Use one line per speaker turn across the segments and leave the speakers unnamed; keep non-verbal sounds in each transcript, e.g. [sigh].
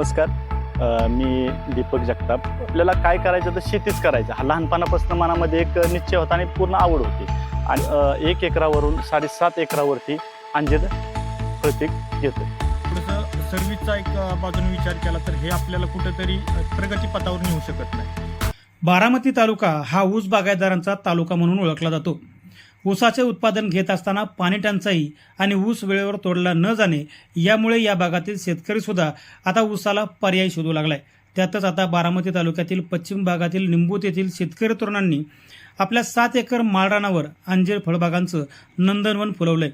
नमस्कार. मी दीपक जगताप. आपल्याला काय करायचं तर शेतीच करायचं. हा लहानपणापासून मनामध्ये एक निश्चय होता आणि पूर्ण आवड होती. आणि एक एकरावरून साडेसात एकरावरती अंजीर फळपीक घेतोय
थोडंसं सर्व्हिसचा एक बाजूने विचार केला तर हे आपल्याला कुठेतरी प्रगतीपथावर नेऊ शकत नाही.
बारामती तालुका हा ऊस बागायतदारांचा तालुका म्हणून ओळखला जातो. ऊसाचे उत्पादन घेत असताना पाणी टंचाई आणि ऊस वेळेवर तोडला न जाणे यामुळे या भागातील शेतकरीसुद्धा आता ऊसाला पर्याय शोधू लागलाय. त्यातच आता बारामती तालुक्यातील पश्चिम भागातील निंबूत येथील शेतकरी तरुणांनी आपल्या सात एकर माळरानावर अंजीर फळबागांचं नंदनवन फुलवलंय.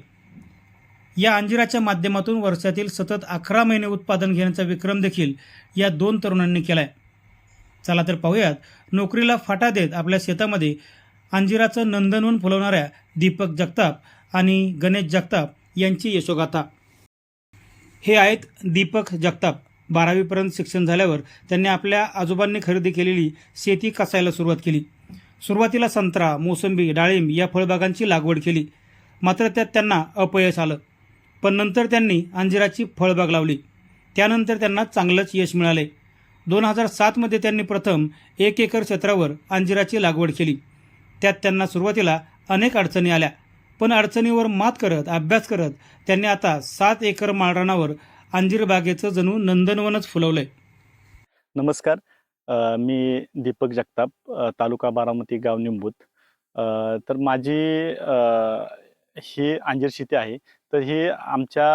या अंजिराच्या माध्यमातून वर्षातील सतत अकरा महिने उत्पादन घेण्याचा विक्रम देखील या दोन तरुणांनी केलाय. चला तर पाहूयात. नोकरीला फाटा देत आपल्या शेतामध्ये अंजिराचं नंदनवन फुलवणाऱ्या दीपक जगताप आणि गणेश जगताप यांची यशोगाथा. हे आहेत दीपक जगताप. बारावीपर्यंत शिक्षण झाल्यावर त्यांनी आपल्या आजोबांनी खरेदी केलेली शेती कसायला सुरुवात केली. सुरुवातीला संत्रा मोसंबी डाळिंब या फळबागांची लागवड केली. मात्र त्यात त्यांना अपयश आलं. पण नंतर त्यांनी अंजिराची फळबाग लावली. त्यानंतर त्यांना चांगलंच यश मिळाले. दोन हजार सातमध्ये त्यांनी प्रथम एक एकर क्षेत्रावर अंजिराची लागवड केली. त्यात त्यांना सुरुवातीला अनेक अडचणी आल्या. पण अडचणीवर मात करत अभ्यास करत त्यांनी आता सात एकर माळरानावर अंजीर बागेचं जणू नंदनवनच फुलवलंय.
नमस्कार. मी दीपक जगताप तालुका बारामती गाव निंबूत. तर माझी ही अंजीर शेती आहे. तर हे आमच्या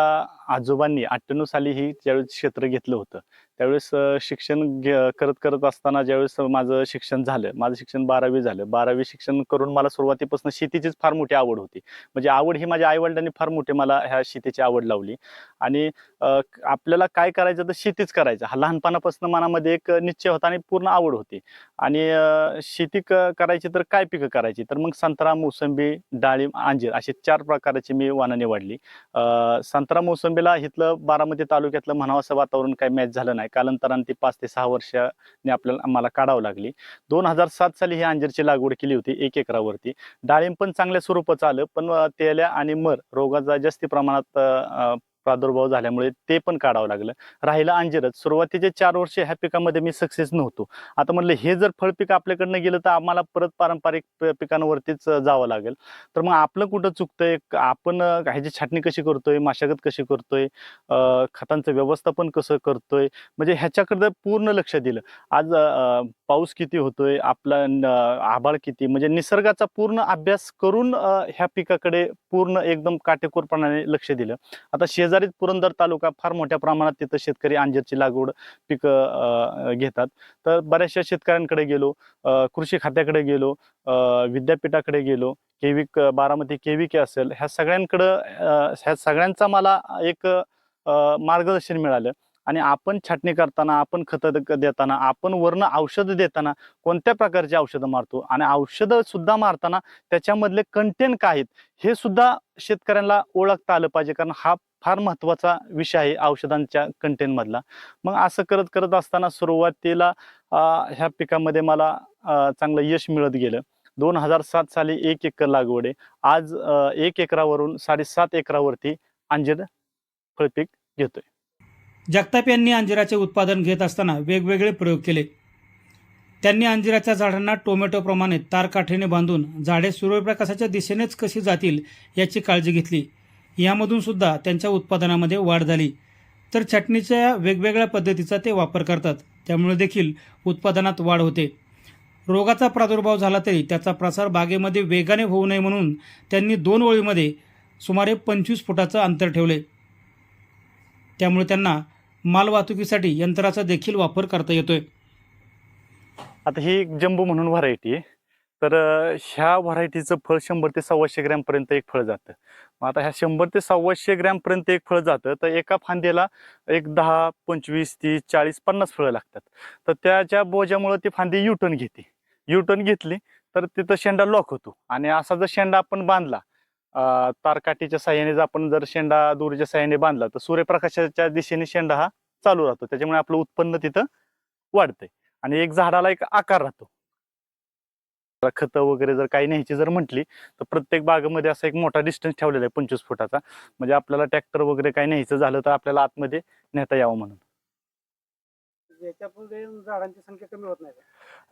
आजोबांनी अठ्ठ्याण्णव साली ही ज्यावेळेस क्षेत्र घेतलं होतं त्यावेळेस शिक्षण घे- करत करत असताना ज्यावेळेस माझं शिक्षण झालं माझं शिक्षण बारावी झालं. बारावी शिक्षण करून मला सुरुवातीपासून शेतीचीच फार मोठी आवड होती. म्हणजे आवड ही माझ्या आईवडिलांनी फार मोठी मला ह्या शेतीची आवड लावली. आणि आपल्याला काय करायचं तर शेतीच करायचं. हा लहानपणापासून मनामध्ये एक निश्चय होता आणि पूर्ण आवड होती. आणि शेती क करायची तर काय पिकं करायची? तर मग संत्रा मोसंबी डाळिंब अंजीर असे चार प्रकारची मी वानं निवडली संत्रा मोसंबी मोसंबीला इथलं बारामती तालुक्यातलं म्हणावं असं वातावरण काही मॅच झालं नाही. कालांतराने ती पाच ते सहा वर्षाने आपल्याला आम्हाला काढावं लागली. दोन हजार सात साली ही अंजीरची लागवड केली होती एक एकरावरती. डाळिंब पण चांगल्या स्वरूपाचं आलं पण तेल्या आणि मर रोगाचा जास्ती प्रमाणात प्रादुर्भाव झाल्यामुळे ते पण काढावं लागलं. राहिलं अंजीरच. सुरुवातीचे चार वर्ष ह्या पिकामध्ये मी सक्सेस नव्हतो. आता म्हटलं हे जर फळपीक आपल्याकडनं गेलं तर आम्हाला परत पारंपरिक पिकांवरतीच जावं लागेल. तर मग आपलं कुठं चुकतंय? आपण ह्याची छाटणी कशी करतोय? मशागत कशी करतोय? खतांचं व्यवस्थापन कसं करतोय? म्हणजे ह्याच्याकडे पूर्ण लक्ष दिलं. आज पाऊस किती होतोय? आपला आभाळ किती? म्हणजे निसर्गाचा पूर्ण अभ्यास करून ह्या पिकाकडे पूर्ण एकदम काटेकोरपणाने लक्ष दिलं. आता शेज शेजारीच पुरंदर तालुका फार मोठ्या प्रमाणात तिथं शेतकरी अंजीरची लागवड पिकं घेतात. तर बऱ्याचशा शेतकऱ्यांकडे गेलो कृषी खात्याकडे गेलो विद्यापीठाकडे गेलो केविक बारामती केविके असेल ह्या सगळ्यांकडं ह्या सगळ्यांचा मला एक मार्गदर्शन मिळालं. आणि आपण छाटणी करताना आपण खतं देताना आपण वर्ण औषधं देताना कोणत्या प्रकारची औषधं मारतो? आणि औषधं सुद्धा मारताना त्याच्यामधले कंटेंट काय आहेत? हे सुद्धा शेतकऱ्यांना ओळखता आलं पाहिजे. कारण हा फार महत्त्वाचा विषय आहे औषधांच्या कंटेनमधला मग असं करत करत असताना सुरुवातीला ह्या पिकामध्ये मला चांगलं यश मिळत गेलं. दोन हजार सात साली एक एकर लागवड आहे. आज एक एकरावरून साडेसात एकरावरती अंजीर फळपीक घेतोय.
जगताप यांनी अंजिराचे उत्पादन घेत असताना वेगवेगळे प्रयोग केले. त्यांनी अंजिराच्या झाडांना टोमॅटोप्रमाणे तारकाठीने बांधून झाडे सूर्यप्रकाशाच्या दिशेनेच कशी जातील याची काळजी घेतली. यामधून सुद्धा त्यांच्या उत्पादनामध्ये वाढ झाली. तर चटणीच्या वेगवेगळ्या पद्धतीचा ते वापर करतात. त्यामुळे देखील उत्पादनात वाढ होते. रोगाचा प्रादुर्भाव झाला तरी त्याचा प्रसार बागेमध्ये वेगाने होऊ नये म्हणून त्यांनी दोन ओळीमध्ये सुमारे पंचवीस फुटाचं अंतर ठेवले. त्यामुळे त्यांना माल वाहतुकीसाठी यंत्राचा देखील वापर करता येतोय.
आता ही एक जम्बो म्हणून व्हरायटी आहे. तर ह्या व्हरायटीचं फळ शंभर ते सव्वाशे ग्रॅमपर्यंत एक फळ जातं. मग आता ह्या शंभर ते सव्वाशे ग्रॅमपर्यंत एक फळ जातं तर एका फांद्याला एक दहा पंचवीस तीस चाळीस पन्नास फळं लागतात. तर त्याच्या बोजामुळे ती फांदी युटर्न घेते. युटर्न घेतली तर तिथं शेंडा लॉक होतो. आणि असा जर शेंडा आपण बांधला तारकाठीच्या साह्याने जर आपण जर शेंडा दोरीच्या साह्याने बांधला तर सूर्यप्रकाशाच्या दिशेने शेंडा हा चालू राहतो. त्याच्यामुळे आपलं उत्पन्न तिथं वाढतंय. आणि एक झाडाला एक आकार राहतो. खतं वगैरे जर काही न्यायची जर म्हटली तर प्रत्येक बागेमध्ये असा एक मोठा डिस्टन्स ठेवलेला आहे पंचवीस फुटाचा. म्हणजे आपल्याला ट्रॅक्टर वगैरे काही न्यायचं झालं तर आपल्याला आतमध्ये नेता यावं म्हणून.
झाडांची संख्या कमी होत नाही?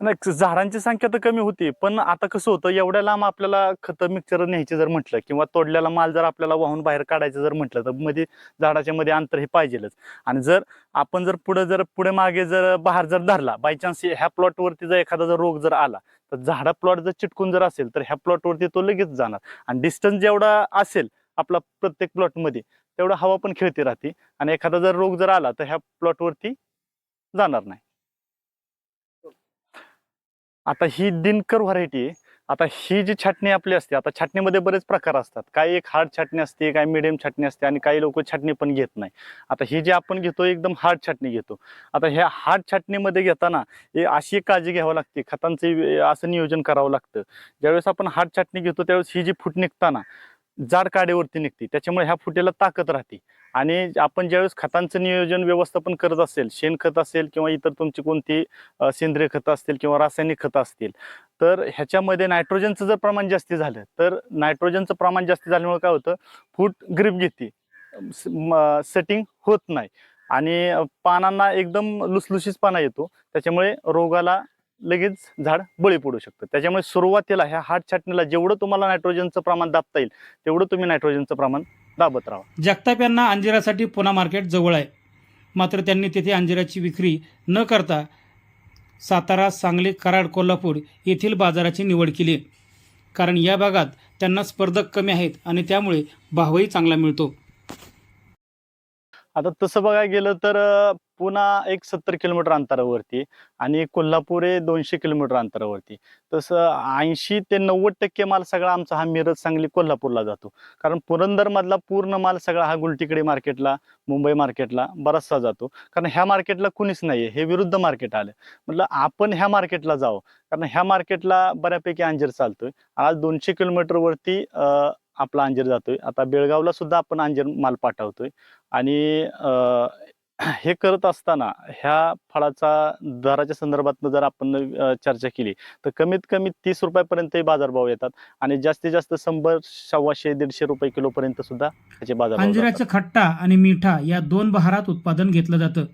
नाही झाडांची संख्या तर कमी होती पण आता कसं होतं एवढ्या लांब आपल्याला खतं मिक्सर न्यायचे जर म्हटलं किंवा तोडलेला माल जर आपल्याला वाहून बाहेर काढायचं जर म्हटलं तर मध्ये झाडाच्या मध्ये अंतर हे पाहिजेलच. आणि जर आपण जर पुढे जर पुढे मागे जर बहार जर धरला बाय चान्स ह्या प्लॉटवरती जर एखादा जर रोग जर आला तर झाडा प्लॉट जर चिटकून जर असेल तर ह्या प्लॉटवरती तो लगेच जाणार. आणि डिस्टन्स जेवढा असेल आपला प्रत्येक प्लॉटमध्ये तेवढा हवा पण खेळती राहते. आणि एखादा जर रोग जर आला तर ह्या प्लॉटवरती जाणार नाही. आता ही दिनकर व्हरायटी आहे. आता ही जी छाटणी आपली असते आता छाटणीमध्ये बरेच प्रकार असतात. काही एक हार्ड छाटणी असते काही मिडियम छाटणी असते आणि काही लोक छाटणी पण घेत नाही. आता ही जी आपण घेतो एकदम हार्ड छाटणी घेतो. आता ह्या हार्ड छाटणीमध्ये घेताना हे अशी एक काळजी घ्यावी लागते. खतांचे असं नियोजन करावं लागतं. ज्यावेळेस आपण हार्ड छाटणी घेतो त्यावेळेस ही जी फूट निघताना जाड काडेवरती निघते. त्याच्यामुळे ह्या फुटेला ताकद राहते. आणि आपण ज्यावेळेस खतांचं नियोजन व्यवस्थापन करत असेल शेणखत असेल किंवा इतर तुमची कोणती सेंद्रिय खतं असतील किंवा रासायनिक खतं असतील तर ह्याच्यामध्ये नायट्रोजनचं जर प्रमाण जास्ती झालं तर नायट्रोजनचं प्रमाण जास्ती झाल्यामुळे काय होतं फूट ग्रीप घेते. सेटिंग होत नाही आणि पानांना एकदम लुसलुशीच पाना येतो त्याच्यामुळे रोगाला लगेच झाड बळी पडू शकतं. त्याच्यामुळे सुरुवातीला ह्या हार्ड छाटणीला जेवढं तुम्हाला नायट्रोजनचं प्रमाण दाबता येईल तेवढं तुम्ही नायट्रोजनचं प्रमाण दाबत राहा
जगताप यांना अंजिरासाठी पुणा मार्केट जवळ आहे. मात्र त्यांनी तेथे अंजिराची विक्री न करता सातारा सांगली कराड कोल्हापूर येथील बाजाराची निवड केली कारण या भागात त्यांना स्पर्धक कमी आहेत आणि त्यामुळे भावही चांगला मिळतो.
आता तसं बघायला गेलं तर पुन्हा एक सत्तर किलोमीटर अंतरावरती आणि कोल्हापूर हे दोनशे किलोमीटर अंतरावरती. तसं ऐंशी ते नव्वद टक्के माल सगळा आमचा हा मिरज सांगली कोल्हापूरला जातो. कारण पुरंदरमधला पूर्ण माल सगळा हा गुलटीकडे मार्केटला मुंबई मार्केटला बराचसा जातो. कारण ह्या मार्केटला कुणीच नाहीये हे विरुद्ध मार्केट आलं. म्हटलं आपण ह्या मार्केटला जावं. कारण ह्या मार्केटला बऱ्यापैकी अंजीर चालतोय. आज दोनशे किलोमीटरवरती आपला अंजीर जातोय. आता बेळगावला सुद्धा आपण अंजीर माल पाठवतोय. आणि [clears throat] हे करत असताना ह्या फळाचा दराच्या संदर्भात जर आपण चर्चा केली तर कमीत कमी तीस रुपयापर्यंत बाजारभाव येतात. आणि जास्तीत जास्त शंभर सव्वाशे दीडशे रुपये किलो पर्यंत सुद्धा त्याचे जातात.
अंजिराचं खट्टा आणि मिठा या दोन बहारात उत्पादन घेतलं जातं.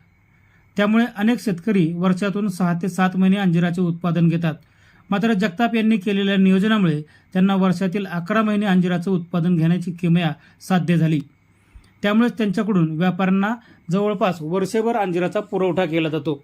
त्यामुळे अनेक शेतकरी वर्षातून सहा ते सात महिने अंजिराचे उत्पादन घेतात. मात्र जगताप यांनी केलेल्या नियोजनामुळे त्यांना वर्षातील अकरा महिने अंजिराचं उत्पादन घेण्याची किमया साध्य झाली. त्यामुळेच त्यांच्याकडून व्यापाऱ्यांना जवळपास वर्षभर अंजिराचा पुरवठा केला जातो.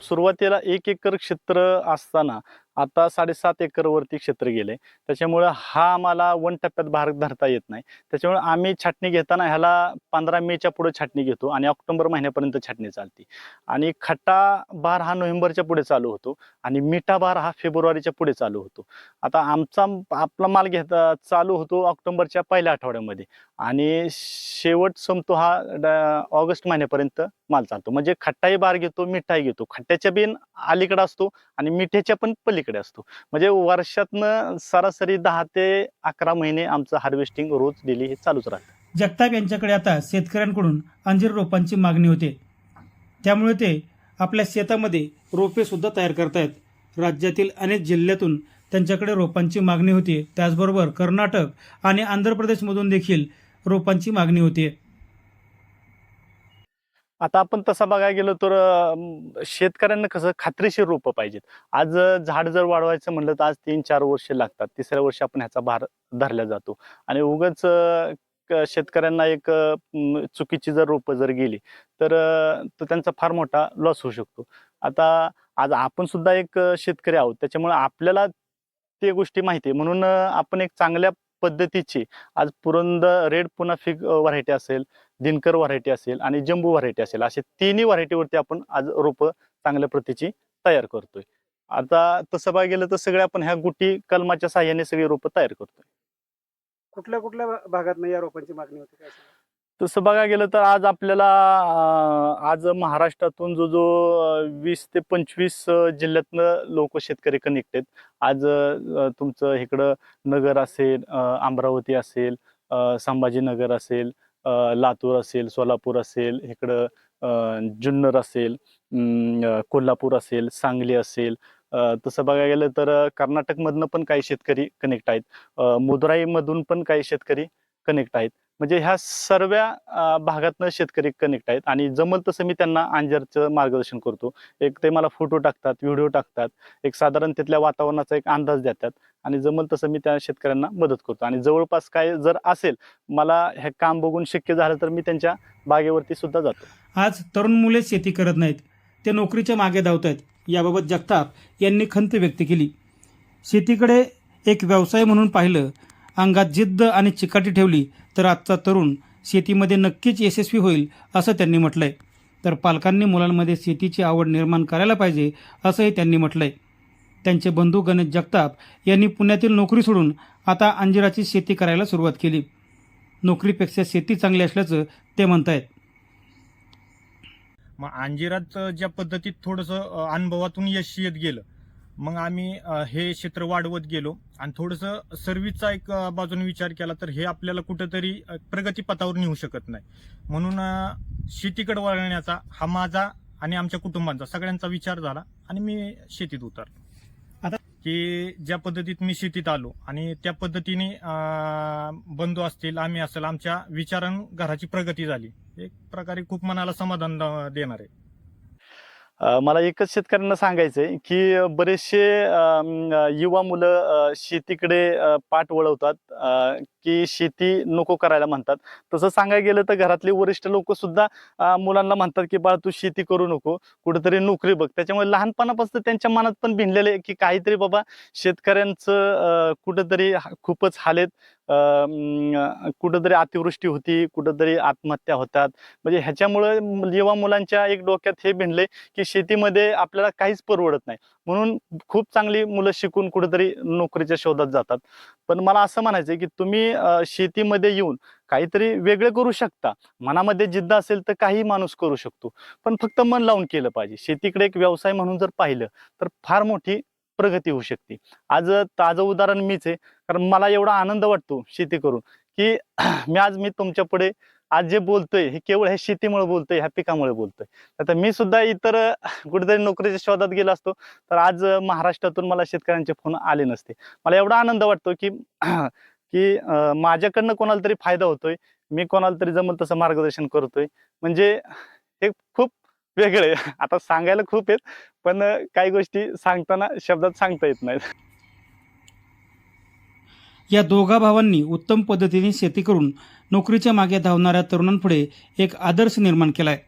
सुरुवातीला एक एकर क्षेत्र असताना आता साडेसात एकरवरती क्षेत्र गेले. त्याच्यामुळं हा आम्हाला वन टप्प्यात भार धरता येत नाही. त्याच्यामुळे आम्ही छाटणी घेताना ह्याला पंधरा मेच्या पुढे छाटणी घेतो आणि ऑक्टोबर महिन्यापर्यंत छाटणी चालते. आणि खट्टा भार हा नोव्हेंबरच्या पुढे चालू होतो आणि मिठा भार हा फेब्रुवारीच्या पुढे चालू होतो. आता आमचा आपला माल घेता चालू होतो ऑक्टोबरच्या पहिल्या आठवड्यामध्ये. आणि शेवट संपतो हा ड- ऑगस्ट महिन्यापर्यंत माल चालतो. म्हणजे खट्टाही बार घेतो मिठाही घेतो. खट्ट्याच्या बिन अलीकडे असतो आणि मिठ्याच्या पण पलीकडे असतो. म्हणजे वर्षातनं सरासरी दहा ते अकरा महिने आमचं हार्वेस्टिंग रोज डेली हे चालूच राहतं.
जगताप यांच्याकडे आता शेतकऱ्यांकडून अंजीर रोपांची मागणी होते. त्यामुळे ते आपल्या शेतामध्ये रोपे सुद्धा तयार करतायत. राज्यातील अनेक जिल्ह्यातून त्यांच्याकडे रोपांची मागणी होती. त्याचबरोबर कर्नाटक आणि आंध्र प्रदेशमधून देखील रोपांची मागणी होती
आता आपण तसं बघायला गेलो तर शेतकऱ्यांना कसं खात्रीशीर रोपं पाहिजेत. आज झाड जर वाढवायचं म्हणलं तर आज तीन चार वर्ष लागतात. तिसऱ्या वर्षी आपण ह्याचा भार धरला जातो. आणि उगाच शेतकऱ्यांना एक चुकीची जर रोपं जर गेली तर त्यांचा फार मोठा लॉस होऊ शकतो. आता आज आपण सुद्धा एक शेतकरी आहोत. त्याच्यामुळे आपल्याला ते गोष्टी माहिती आहे. म्हणून आपण एक चांगल्या पद्धतीची. आज पुरंद रेड पुन्हा फिग व्हरायटी असेल दिनकर व्हरायटी असेल आणि जम्बू व्हरायटी असेल असे तिन्ही व्हरायटीवरती आपण आज रोपं चांगल्या प्रतीची तयार करतोय. आता तसं बघायला गेलं तर सगळे आपण ह्या गुटी कलमाच्या साह्याने सगळी रोपं तयार करतोय.
कुठल्या कुठल्या भागात या रोपांची मागणी होती? काय
तसं बघायला गेलं तर आज आपल्याला आज महाराष्ट्रातून जो जो वीस ते पंचवीस जिल्ह्यातनं लोक शेतकरी कनेक्ट आहेत आज तुमचं इकडं नगर असेल अमरावती असेल संभाजीनगर असेल लातूर असेल सोलापूर असेल इकडं जुन्नर असेल कोल्हापूर असेल सांगली असेल तसं बघायला गेलं तर कर्नाटकमधनं पण काही शेतकरी कनेक्ट आहेत. मदुराईमधून पण काही शेतकरी कनेक्ट आहेत. म्हणजे ह्या सर्व भागातनं शेतकरी कनेक्ट आहेत आणि जमल तसं मी त्यांना अंजरचं मार्गदर्शन करतो. एक ते मला फोटो टाकतात व्हिडिओ टाकतात एक साधारण तिथल्या वातावरणाचा एक अंदाज देतात आणि जमल तसं मी त्या शेतकऱ्यांना मदत करतो. आणि जवळपास काय जर असेल मला हे काम बघून शक्य झालं तर मी त्यांच्या बागेवरती सुद्धा जातो.
आज तरुण मुले शेती करत नाहीत. ते नोकरीच्या मागे धावत आहेत याबाबत जगताप यांनी खंत व्यक्त केली. शेतीकडे एक व्यवसाय म्हणून पाहिलं अंगात जिद्द आणि चिकाटी ठेवली तर आजचा तरुण शेतीमध्ये नक्कीच यशस्वी होईल असं त्यांनी म्हटलंय. तर पालकांनी मुलांमध्ये शेतीची आवड निर्माण करायला पाहिजे असंही त्यांनी म्हटलंय. त्यांचे बंधू गणेश जगताप यांनी पुण्यातील नोकरी सोडून आता अंजिराची शेती करायला सुरुवात केली. नोकरीपेक्षा शेती चांगली असल्याचं ते म्हणत आहेत
मग अंजिरात ज्या पद्धतीत थोडंसं अनुभवातून यश येत गेलं मग आम्ही हे क्षेत्र वाढवत गेलो. आणि थोडंसं सर्व्हिसचा एक बाजूने विचार केला तर हे आपल्याला कुठंतरी प्रगतीपथावर नेऊ शकत नाही. म्हणून शेतीकडे वळण्याचा हा माझा आणि आमच्या कुटुंबांचा सगळ्यांचा विचार झाला आणि मी शेतीत उतरलो.
आता-
की ज्या पद्धतीत मी शेतीत आलो आणि त्या पद्धतीने बंधू असतील आम्ही असेल आमच्या विचारां घराची प्रगती झाली. एक प्रकारे खूप मनाला समाधान देणार. आहे
मला एकच शेतकऱ्यांना सांगायचंय की बरेचसे अ, युवा मुलं शेतीकडे पाठ वळवतात. की शेती नको करायला म्हणतात. तसं सांगायला गेलं तर घरातले वरिष्ठ लोक सुद्धा मुलांना म्हणतात की बाळा तू शेती करू नको. कुठेतरी नोकरी बघ. त्याच्यामुळे लहानपणापासून त्यांच्या मनात पण भिनलेलं आहे की काहीतरी बाबा शेतकऱ्यांचं कुठंतरी कुठेतरी खूपच हालेत. कुठंतरी कुठेतरी अतिवृष्टी होती कुठेतरी आत्महत्या होतात. म्हणजे ह्याच्यामुळे युवा मुलांच्या एक डोक्यात हे भिनले की शेतीमध्ये आपल्याला काहीच परवडत नाही. म्हणून खूप चांगली मुलं शिकून कुठेतरी नोकरीच्या शोधात जातात. पण मला असं म्हणायचं की तुम्ही शेतीमध्ये येऊन काहीतरी वेगळं करू शकता. मनामध्ये जिद्द असेल तर काही माणूस करू शकतो. पण फक्त मन लावून केलं पाहिजे. शेतीकडे एक व्यवसाय म्हणून जर पाहिलं तर फार मोठी प्रगती होऊ शकते. आज ताजं उदाहरण मीच आहे. कारण मला एवढा आनंद वाटतो शेती करून की [clears throat] मी आज मी तुमच्यापुढे आज जे बोलतोय हे केवळ ह्या शेतीमुळे बोलतोय ह्या पिकामुळे बोलतोय. आता मी सुद्धा इतर [clears throat] कुठेतरी नोकरीच्या शोधात गेलो असतो तर आज महाराष्ट्रातून मला शेतकऱ्यांचे फोन आले नसते. मला एवढा आनंद वाटतो की [clears throat] की माझ्याकडनं कोणाला तरी फायदा होतोय मी कोणाला तरी जमल तसं मार्गदर्शन करतोय. म्हणजे हे खूप वेगळे आहे. [laughs] आता सांगायला खूप आहेत पण काही गोष्टी सांगताना शब्दात सांगता येत नाहीत.
या दोघा भावांनी उत्तम पद्धतीने शेती करून नोकरीच्या मागे धावणाऱ्या तरुणांपुढे एक आदर्श निर्माण केलाय.